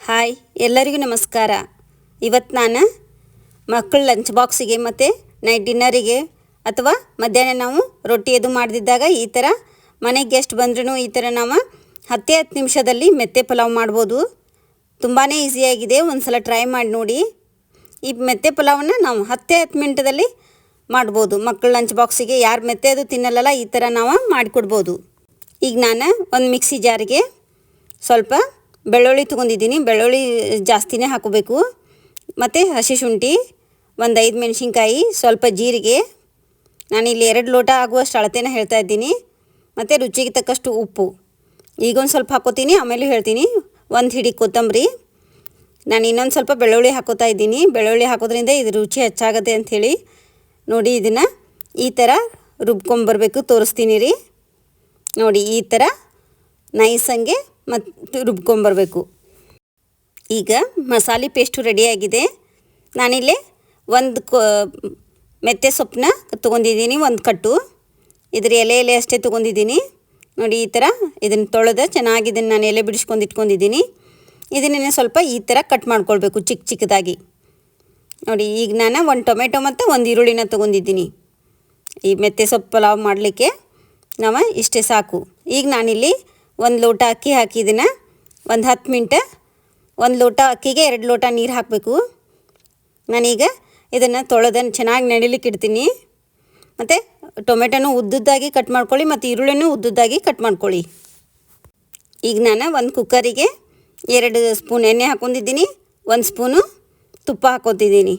Hi, ಎಲ್ಲರಿಗೂ ನಮಸ್ಕಾರ. ಇವತ್ತು ನಾನು ಮಕ್ಕಳ ಲಂಚ್ ಬಾಕ್ಸಿಗೆ ಮತ್ತು ನೈಟ್ ಡಿನ್ನರಿಗೆ ಅಥವಾ ಮಧ್ಯಾಹ್ನ ನಾವು ರೊಟ್ಟಿ ಅದು ಮಾಡ್ದಿದ್ದಾಗ ಈ ಥರ ಮನೆಗೆ ಗೆಸ್ಟ್ ಬಂದ್ರೂ ಈ ಥರ ನಾವು ಹತ್ತೇ ಹತ್ತು ನಿಮಿಷದಲ್ಲಿ ಮೆತ್ತೆ ಪಲಾವ್ ಮಾಡ್ಬೋದು. ತುಂಬಾ ಈಸಿಯಾಗಿದೆ ಒಂದು ಸಲ ಟ್ರೈ ಮಾಡಿ ನೋಡಿ. ಈ ಮೆತ್ತೆ ಪಲಾವನ್ನ ನಾವು ಹತ್ತೇ ಹತ್ತು ಮಿನಿಟದಲ್ಲಿ ಮಾಡ್ಬೋದು. ಮಕ್ಕಳ ಲಂಚ್ ಬಾಕ್ಸಿಗೆ ಯಾರು ಮೆತ್ತೆ ಅದು ತಿನ್ನಲ್ಲಲ್ಲ, ಈ ಥರ ನಾವು ಮಾಡಿಕೊಡ್ಬೋದು. ಈಗ ನಾನು ಒಂದು ಮಿಕ್ಸಿ ಜಾರಿಗೆ ಸ್ವಲ್ಪ ಬೆಳ್ಳುಳ್ಳಿ ತೊಗೊಂಡಿದ್ದೀನಿ. ಬೆಳ್ಳುಳ್ಳಿ ಜಾಸ್ತಿನೇ ಹಾಕೋಬೇಕು. ಮತ್ತು ಹಸಿ ಶುಂಠಿ, ಒಂದು ಐದು ಮೆಣಸಿನ್ಕಾಯಿ, ಸ್ವಲ್ಪ ಜೀರಿಗೆ. ನಾನು ಇಲ್ಲಿ ಎರಡು ಲೋಟ ಆಗುವಷ್ಟು ಅಳತೆನ ಹೇಳ್ತಾ ಇದ್ದೀನಿ. ಮತ್ತು ರುಚಿಗೆ ತಕ್ಕಷ್ಟು ಉಪ್ಪು. ಈಗೊಂದು ಸ್ವಲ್ಪ ಹಾಕೋತೀನಿ, ಆಮೇಲೆ ಹೇಳ್ತೀನಿ. ಒಂದು ಹಿಡಿ ಕೊತ್ತಂಬರಿ. ನಾನು ಇನ್ನೊಂದು ಸ್ವಲ್ಪ ಬೆಳ್ಳುಳ್ಳಿ ಹಾಕೋತಾ ಇದ್ದೀನಿ. ಬೆಳ್ಳುಳ್ಳಿ ಹಾಕೋದ್ರಿಂದ ಇದು ರುಚಿ ಹೆಚ್ಚಾಗತ್ತೆ ಅಂಥೇಳಿ ನೋಡಿ ಇದನ್ನು ಈ ಥರ ರುಬ್ಕೊಂಬರ್ಬೇಕು ತೋರಿಸ್ತೀನಿ ರೀ. ನೋಡಿ ಈ ಥರ ನೈಸಂಗೆ ಮತ್ತು ರುಬ್ಕೊಂಬರ್ಬೇಕು. ಈಗ ಮಸಾಲೆ ಪೇಸ್ಟು ರೆಡಿಯಾಗಿದೆ. ನಾನಿಲ್ಲಿ ಒಂದು ಕೊ, ಮೆತ್ತೆ ಸೊಪ್ಪನ್ನ ತೊಗೊಂಡಿದ್ದೀನಿ ಒಂದು ಕಟ್ಟು. ಇದ್ರ ಎಲೆ ಎಲೆ ಅಷ್ಟೇ ತೊಗೊಂಡಿದ್ದೀನಿ. ನೋಡಿ ಈ ಥರ ಇದನ್ನು ತೊಳೆದು ಚೆನ್ನಾಗಿ ಇದನ್ನು ನಾನು ಎಲೆ ಬಿಡಿಸ್ಕೊಂಡು ಇಟ್ಕೊಂಡಿದ್ದೀನಿ. ಇದನ್ನೇ ಸ್ವಲ್ಪ ಈ ಥರ ಕಟ್ ಮಾಡ್ಕೊಳ್ಬೇಕು ಚಿಕ್ಕ ಚಿಕ್ಕದಾಗಿ. ನೋಡಿ ಈಗ ನಾನು ಒಂದು ಟೊಮೆಟೊ ಮತ್ತು ಒಂದು ಈರುಳ್ಳಿನ ತೊಗೊಂಡಿದ್ದೀನಿ. ಈ ಮೆತ್ತೆ ಸೊಪ್ಪು ಪಲಾವ್ ಮಾಡಲಿಕ್ಕೆ. ನಾವು ಇಷ್ಟೇ ಸಾಕು. ಈಗ ನಾನಿಲ್ಲಿ ಒಂದು ಲೋಟ ಅಕ್ಕಿ ಹಾಕಿದ್ದೀನಿ ಒಂದು ಹತ್ತು ಮಿನಿಟ ಒಂದು ಲೋಟ ಅಕ್ಕಿಗೆ ಎರಡು ಲೋಟ ನೀರು ಹಾಕಬೇಕು. ನಾನೀಗ ಇದನ್ನು ತೊಳೆದನ್ನು ಚೆನ್ನಾಗಿ ನೆಡಿಲಿಕ್ಕೆ ಇಡ್ತೀನಿ. ಮತ್ತು ಟೊಮೆಟೊನೂ ಉದ್ದುದ್ದಾಗಿ ಕಟ್ ಮಾಡ್ಕೊಳ್ಳಿ ಮತ್ತು ಈರುಳ್ಳಿನೂ ಉದ್ದುದ್ದಾಗಿ ಕಟ್ ಮಾಡ್ಕೊಳ್ಳಿ. ಈಗ ನಾನು ಒಂದು ಕುಕ್ಕರಿಗೆ ಎರಡು ಸ್ಪೂನ್ ಎಣ್ಣೆ ಹಾಕೊಂಡಿದ್ದೀನಿ, ಒಂದು ಸ್ಪೂನು ತುಪ್ಪ ಹಾಕೋತಿದ್ದೀನಿ.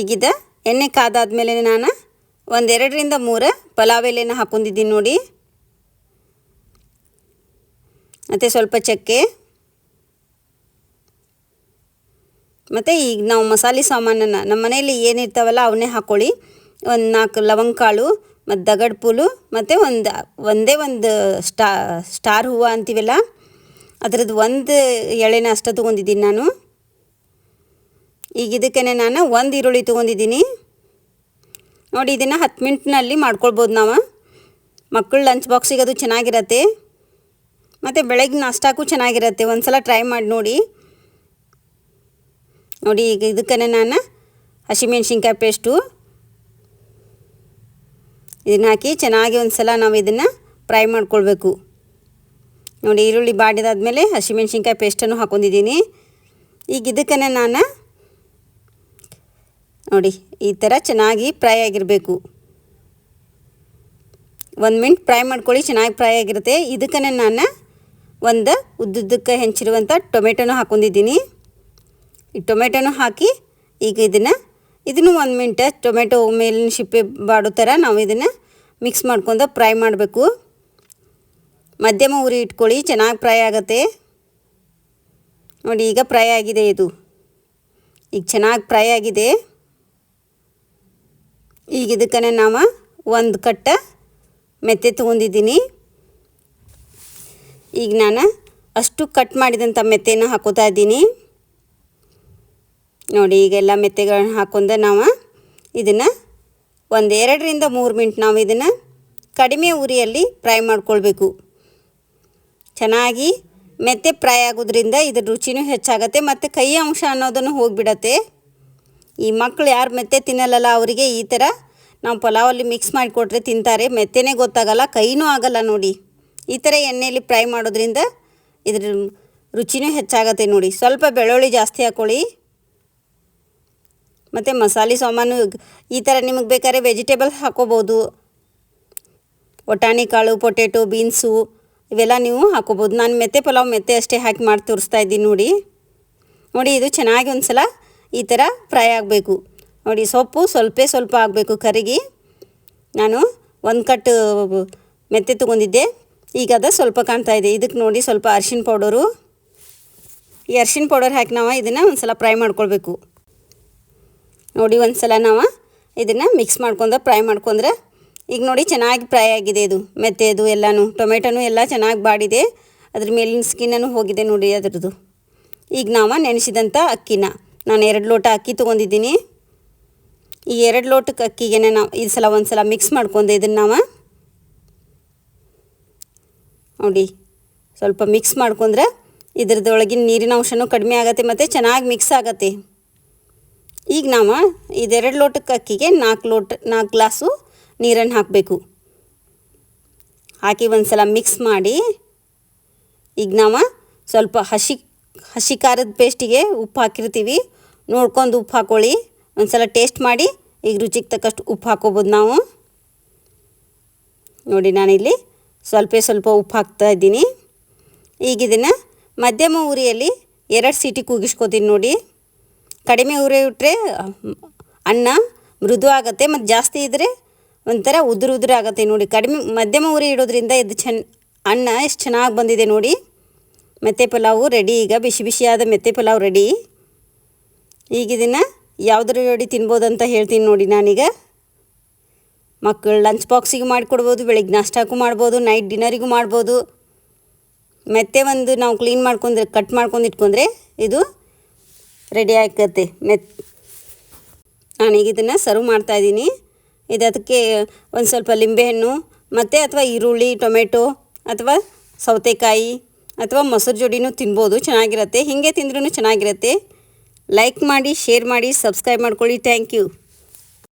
ಈಗಿದ ಎಣ್ಣೆ ಕಾದಾದ್ಮೇಲೆ ನಾನು ಒಂದೆರಡರಿಂದ ಮೂರು ಪಲಾವ್ ಎಲೆನ ಹಾಕ್ಕೊಂಡಿದ್ದೀನಿ ನೋಡಿ. ಮತ್ತು ಸ್ವಲ್ಪ ಚಕ್ಕೆ. ಮತ್ತು ಈಗ ನಾವು ಮಸಾಲೆ ಸಾಮಾನನ್ನು ನಮ್ಮ ಮನೆಯಲ್ಲಿ ಏನಿರ್ತಾವಲ್ಲ ಅವನ್ನೇ ಹಾಕ್ಕೊಳ್ಳಿ ಒಂದು ನಾಲ್ಕು ಲವಂಗ ಕಾಳು ಮತ್ತು ದಗಡ್ ಪೂಲು, ಮತ್ತು ಒಂದು, ಒಂದೇ ಒಂದು ಸ್ಟಾ, ಸ್ಟಾರ್ ಹೂವು ಅಂತೀವಲ್ಲ ಅದ್ರದ್ದು ಒಂದು ಎಳೆನ ಅಷ್ಟೇ ತೊಗೊಂಡಿದ್ದೀನಿ ನಾನು. ಈಗ ಇದಕ್ಕೆ ನಾನು ಒಂದು ಈರುಳ್ಳಿ ತೊಗೊಂಡಿದ್ದೀನಿ. ನೋಡಿ, ಇದನ್ನು ಹತ್ತು ಮಿನಿಟ್ನಲ್ಲಿ ಮಾಡ್ಕೊಳ್ಬೋದು ನಾವು. ಮಕ್ಕಳ ಲಂಚ್ ಬಾಕ್ಸಿಗೆ ಅದು ಚೆನ್ನಾಗಿರತ್ತೆ. ಮತ್ತು ಬೆಳಗ್ಗೆ ನಾಷ್ಟಕ್ಕೂ ಚೆನ್ನಾಗಿರುತ್ತೆ. ಒಂದು ಸಲ ಟ್ರೈ ಮಾಡಿ ನೋಡಿ. ನೋಡಿ ಈಗ ಇದಕ್ಕನೇ ನಾನು ಹಸಿಮೆಣ್ಸಿನ್ಕಾಯಿ ಪೇಸ್ಟು ಇದನ್ನ ಹಾಕಿ ಚೆನ್ನಾಗಿ ಒಂದು ಸಲ ನಾವು ಇದನ್ನು ಫ್ರೈ ಮಾಡ್ಕೊಳ್ಬೇಕು. ನೋಡಿ ಈರುಳ್ಳಿ ಬಾಡಿದಾದ್ಮೇಲೆ ಹಸಿಮೆಣ್ಸಿನ್ಕಾಯಿ ಪೇಸ್ಟನ್ನು ಹಾಕೊಂಡಿದ್ದೀನಿ. ಈಗ ಇದಕ್ಕೆ ನಾನು ನೋಡಿ ಈ ಥರ ಚೆನ್ನಾಗಿ ಫ್ರೈ ಆಗಿರಬೇಕು. ಒಂದು ಮಿನಿಟ್ ಫ್ರೈ ಮಾಡ್ಕೊಳ್ಳಿ, ಚೆನ್ನಾಗಿ ಫ್ರೈ ಆಗಿರುತ್ತೆ. ಇದಕ್ಕನೇ ನಾನು ಒಂದು ಉದ್ದುದ್ದಕ್ಕೆ ಹೆಂಚಿರುವಂಥ ಟೊಮೆಟೊನೂ ಹಾಕೊಂಡಿದ್ದೀನಿ. ಈ ಟೊಮೆಟೊನೂ ಹಾಕಿ ಈಗ ಇದನ್ನು ಇದನ್ನು ಒಂದು ಮಿನಿಟ ಟೊಮೆಟೊ ಮೇಲಿನ ಸಿಪ್ಪೆ ಬಾಡೋ ಥರ ನಾವು ಇದನ್ನು ಮಿಕ್ಸ್ ಮಾಡ್ಕೊಂಡು ಫ್ರೈ ಮಾಡಬೇಕು. ಮಧ್ಯಮ ಉರಿ ಇಟ್ಕೊಳ್ಳಿ, ಚೆನ್ನಾಗಿ ಫ್ರೈ ಆಗುತ್ತೆ. ನೋಡಿ ಈಗ ಫ್ರೈ ಆಗಿದೆ ಇದು. ಈಗ ಚೆನ್ನಾಗಿ ಫ್ರೈ ಆಗಿದೆ. ಈಗ ಇದಕ್ಕನೇ ನಾವು ಒಂದು ಕಟ್ಟ ಮೆತ್ತೆ ತೊಗೊಂಡಿದ್ದೀನಿ. ಈಗ ನಾನು ಅಷ್ಟು ಕಟ್ ಮಾಡಿದಂಥ ಮೆತ್ತೆನ ಹಾಕೋತಾ ಇದ್ದೀನಿ. ನೋಡಿ ಈಗೆಲ್ಲ ಮೆತ್ತೆಗಳನ್ನ ಹಾಕೊಂಡು ನಾವು ಇದನ್ನು ಒಂದು ಎರಡರಿಂದ ಮೂರು ಮಿನಿಟ್ ನಾವು ಇದನ್ನು ಕಡಿಮೆ ಉರಿಯಲ್ಲಿ ಫ್ರೈ ಮಾಡ್ಕೊಳ್ಬೇಕು. ಚೆನ್ನಾಗಿ ಮೆತ್ತೆ ಫ್ರೈ ಆಗೋದ್ರಿಂದ ಇದ್ರ ರುಚಿನೂ ಹೆಚ್ಚಾಗತ್ತೆ ಮತ್ತು ಕೈ ಅಂಶ ಅನ್ನೋದನ್ನು ಹೋಗಿಬಿಡತ್ತೆ. ಈ ಮಕ್ಕಳು ಯಾರು ಮೆತ್ತೆ ತಿನ್ನಲ್ಲಲ್ಲ ಅವರಿಗೆ ಈ ಥರ ನಾವು ಪಲಾವಲ್ಲಿ ಮಿಕ್ಸ್ ಮಾಡಿಕೊಟ್ರೆ ತಿಂತಾರೆ. ಮೆತ್ತೆನೇ ಗೊತ್ತಾಗಲ್ಲ, ಕೈನೂ ಆಗಲ್ಲ ನೋಡಿ. ಈ ಥರ ಎಣ್ಣೆಯಲ್ಲಿ ಫ್ರೈ ಮಾಡೋದ್ರಿಂದ ಇದ್ರ ರುಚಿನೂ ಹೆಚ್ಚಾಗತ್ತೆ ನೋಡಿ. ಸ್ವಲ್ಪ ಬೆಳ್ಳುಳ್ಳಿ ಜಾಸ್ತಿ ಹಾಕ್ಕೊಳ್ಳಿ ಮತ್ತು ಮಸಾಲೆ ಸಾಮಾನು ಈ ಥರ ನಿಮಗೆ ಬೇಕಾದ್ರೆ ವೆಜಿಟೇಬಲ್ಸ್ ಹಾಕೋಬೋದು. ಒಟಾಣಿ ಕಾಳು ಪೊಟೆಟೊ ಬೀನ್ಸು ಇವೆಲ್ಲ ನೀವು ಹಾಕೋಬೋದು. ನಾನು ಮೆತ್ತೆ ಪಲಾವ್ ಮೆತ್ತೆ ಅಷ್ಟೇ ಹಾಕಿ ಮಾಡಿ ತೋರಿಸ್ತಾ ಇದ್ದೀನಿ ನೋಡಿ. ನೋಡಿ ಇದು ಚೆನ್ನಾಗಿ ಒಂದು ಸಲ ಈ ಥರ ಫ್ರೈ ಆಗಬೇಕು. ನೋಡಿ ಸೊಪ್ಪು ಸ್ವಲ್ಪ ಸ್ವಲ್ಪ ಆಗಬೇಕು ಕರಿಗಿ. ನಾನು ಒಂದು ಕಟ್ಟು ಮೆತ್ತೆ ತೊಗೊಂಡಿದ್ದೆ. ಈಗ ಅದು ಸ್ವಲ್ಪ ಕಾಣ್ತಾ ಇದೆ. ಇದಕ್ಕೆ ನೋಡಿ ಸ್ವಲ್ಪ ಅರ್ಶಿನ ಪೌಡರು. ಈ ಅರ್ಶಿನ ಪೌಡರ್ ಹಾಕಿ ನಾವು ಇದನ್ನು ಒಂದು ಸಲ ಫ್ರೈ ಮಾಡ್ಕೊಳ್ಬೇಕು. ನೋಡಿ ಒಂದು ಸಲ ನಾವು ಇದನ್ನು ಮಿಕ್ಸ್ ಮಾಡ್ಕೊಂಡ್ರೆ ಫ್ರೈ ಮಾಡ್ಕೊಂಡ್ರೆ ಈಗ ನೋಡಿ ಚೆನ್ನಾಗಿ ಫ್ರೈ ಆಗಿದೆ ಇದು. ಮೆತ್ತೆದು ಎಲ್ಲಾನು, ಟೊಮೆಟೊನು ಎಲ್ಲ ಚೆನ್ನಾಗಿ ಬಾಡಿದೆ. ಅದ್ರ ಮೇಲಿನ ಸ್ಕಿನ್ನೂ ಹೋಗಿದೆ ನೋಡಿ ಅದ್ರದ್ದು. ಈಗ ನಾವು ನೆನೆಸಿದಂಥ ಅಕ್ಕಿನ. ನಾನು ಎರಡು ಲೋಟ ಅಕ್ಕಿ ತೊಗೊಂಡಿದ್ದೀನಿ. ಈ ಎರಡು ಲೋಟಕ್ಕೆ ಅಕ್ಕಿಗೆ ನಾವು ಈ ಸಲ ಒಂದು ಸಲ ಮಿಕ್ಸ್ ಮಾಡ್ಕೊಂಡು ಇದನ್ನು ನಾವು ನೋಡಿ, ಸ್ವಲ್ಪ ಮಿಕ್ಸ್ ಮಾಡ್ಕೊಂಡ್ರೆ ಇದ್ರದೊಳಗಿನ ನೀರಿನ ಅಂಶನೂ ಕಡಿಮೆ ಆಗತ್ತೆ ಮತ್ತು ಚೆನ್ನಾಗಿ ಮಿಕ್ಸ್ ಆಗತ್ತೆ. ಈಗ ನಾವು ಇದೆರಡು ಲೋಟಕ್ಕೆ ಅಕ್ಕಿಗೆ ನಾಲ್ಕು ಲೋಟ ನಾಲ್ಕು ಗ್ಲಾಸು ನೀರನ್ನು ಹಾಕಬೇಕು. ಹಾಕಿ ಒಂದು ಸಲ ಮಿಕ್ಸ್ ಮಾಡಿ, ಈಗ ನಾವು ಸ್ವಲ್ಪ ಹಸಿ ಹಸಿ ಖಾರದ ಪೇಸ್ಟಿಗೆ ಉಪ್ಪು ಹಾಕಿರ್ತೀವಿ. ನೋಡ್ಕೊಂಡು ಉಪ್ಪು ಹಾಕ್ಕೊಳ್ಳಿ ಒಂದು ಸಲ ಟೇಸ್ಟ್ ಮಾಡಿ, ಈಗ ರುಚಿಗೆ ತಕ್ಕಷ್ಟು ಉಪ್ಪು ಹಾಕೋಬೋದು ನಾವು. ನೋಡಿ, ನಾನಿಲ್ಲಿ ಸ್ವಲ್ಪ ಸ್ವಲ್ಪ ಉಪ್ಪು ಹಾಕ್ತಾ ಇದ್ದೀನಿ. ಈಗ ಇದನ್ನು ಮಧ್ಯಮ ಉರಿಯಲ್ಲಿ ಎರಡು ಸೀಟಿ ಕೂಗಿಸ್ಕೋತೀನಿ ನೋಡಿ. ಕಡಿಮೆ ಉರಿ ಇಟ್ಟರೆ ಅನ್ನ ಮೃದು ಆಗುತ್ತೆ, ಮತ್ತು ಜಾಸ್ತಿ ಇದ್ದರೆ ಒಂಥರ ಉದುರು ಉದುರು ಆಗುತ್ತೆ ನೋಡಿ. ಕಡಿಮೆ ಮಧ್ಯಮ ಉರಿ ಇಡೋದ್ರಿಂದ ಇದು ಚೆನ್ನ ಅನ್ನ ಎಷ್ಟು ಚೆನ್ನಾಗಿ ಬಂದಿದೆ ನೋಡಿ. ಮೆತ್ತೆ ಪಲಾವು ರೆಡಿ ಈಗ, ಬಿಸಿ ಬಿಸಿಯಾದ ಮೆತ್ತೆ ಪಲಾವ್ ರೆಡಿ ಈಗ ಇದನ್ನು ಯಾವುದ್ರ ಜೋಡಿ ತಿನ್ಬೋದು ಅಂತ ಹೇಳ್ತೀನಿ ನೋಡಿ ನಾನೀಗ. ಮಕ್ಕಳು ಲಂಚ್ ಬಾಕ್ಸಿಗೆ ಮಾಡಿಕೊಡ್ಬೋದು, ಬೆಳಿಗ್ಗೆ ನಾಷ್ಟಕ್ಕೂ ಮಾಡ್ಬೋದು ನೈಟ್ ಡಿನ್ನರಿಗೂ ಮಾಡ್ಬೋದು. ಮೆತ್ತೆ ಒಂದು ನಾವು ಕ್ಲೀನ್ ಮಾಡ್ಕೊಂಡ್ರೆ ಕಟ್ ಮಾಡ್ಕೊಂಡು ಇಟ್ಕೊಂಡ್ರೆ ಇದು ರೆಡಿ ಆಗತ್ತೆ. ಮೆತ್ ನಾನೀಗ ಇದನ್ನು ಸರ್ವ್ ಮಾಡ್ತಾಯಿದ್ದೀನಿ ಇದು ಅದಕ್ಕೆ ಒಂದು ಸ್ವಲ್ಪ ಲಿಂಬೆಹಣ್ಣು ಮತ್ತು ಅಥವಾ ಈರುಳ್ಳಿ, ಟೊಮೆಟೊ, ಅಥವಾ ಸೌತೆಕಾಯಿ, ಅಥವಾ ಮೊಸರು ಜೋಡಿನೂ ತಿನ್ಬೋದು, ಚೆನ್ನಾಗಿರುತ್ತೆ. ಹೀಗೆ ತಿಂದ್ರೂ ಚೆನ್ನಾಗಿರುತ್ತೆ. ಲೈಕ್ ಮಾಡಿ ಶೇರ್ ಮಾಡಿ ಸಬ್ಸ್ಕ್ರೈಬ್ ಮಾಡ್ಕೊಳ್ಳಿ. Thank you